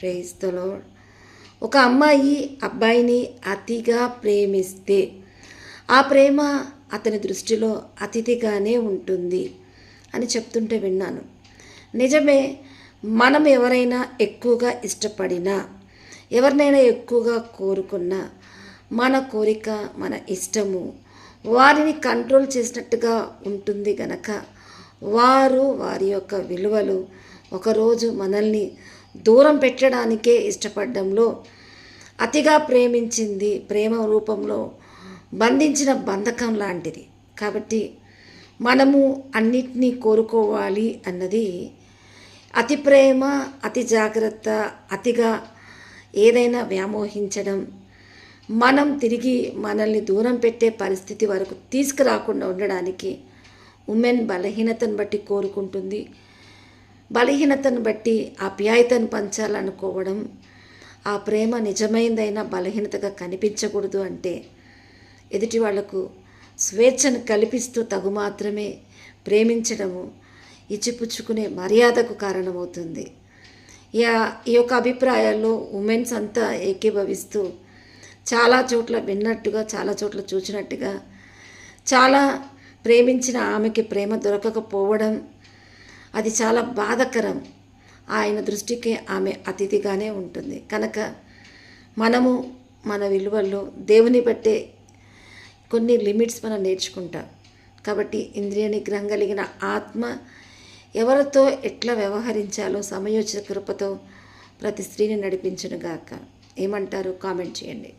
ప్రేస్తలో ఒక అమ్మాయి అబ్బాయిని అతిగా ప్రేమిస్తే ఆ ప్రేమ అతని దృష్టిలో అతిథిగానే ఉంటుంది అని చెప్తుంటే విన్నాను. నిజమే మనం ఎవరైనా ఎక్కువగా ఇష్టపడినా ఎవరినైనా ఎక్కువగా కోరుకున్నా మన కోరిక మన ఇష్టము వారిని కంట్రోల్ చేసినట్టుగా ఉంటుంది గనక వారు వారి యొక్క విలువలు ఒకరోజు మనల్ని దూరం పెట్టడానికే ఇష్టపడడంలో అతిగా ప్రేమించింది ప్రేమ రూపంలో బంధించిన బంధకం లాంటిది. కాబట్టి మనము అన్నిటినీ కోరుకోవాలి అన్నది అతి ప్రేమ అతి జాగ్రత్త అతిగా ఏదైనా వ్యామోహించడం మనం తిరిగి మనల్ని దూరం పెట్టే పరిస్థితి వరకు తీసుకురాకుండా ఉండడానికి ఉమెన్ బలహీనతను బట్టి కోరుకుంటుంది. బలహీనతను బట్టి ఆప్యాయతను పంచాలనుకోవడం ఆ ప్రేమ నిజమైందైనా బలహీనతగా కనిపించకూడదు అంటే ఎదుటి వాళ్ళకు స్వేచ్ఛను కల్పిస్తూ తగు మాత్రమే ప్రేమించడము ఇచ్చిపుచ్చుకునే మర్యాదకు కారణమవుతుంది. యా- ఈ యొక్క అభిప్రాయాల్లో ఉమెన్స్ అంతా ఏకీభవిస్తూ చాలా చోట్ల విన్నట్టుగా చాలా చోట్ల చూసినట్టుగా చాలా ప్రేమించిన ఆమెకి ప్రేమ దొరకకపోవడం అది చాలా బాధకరం. ఆయన దృష్టికి ఆమె అతిథిగానే ఉంటుంది. కనుక మనము మన విలువల్లో దేవుని బట్టే కొన్ని లిమిట్స్ మనం నేర్చుకుంటాం. కాబట్టి ఇంద్రియ నిగ్రహం కలిగిన ఆత్మ ఎవరితో ఎట్లా వ్యవహరించాలో సమయోచిత కృపతో ప్రతి స్త్రీని నడిపించను గాక ఏమంటారు? కామెంట్ చేయండి.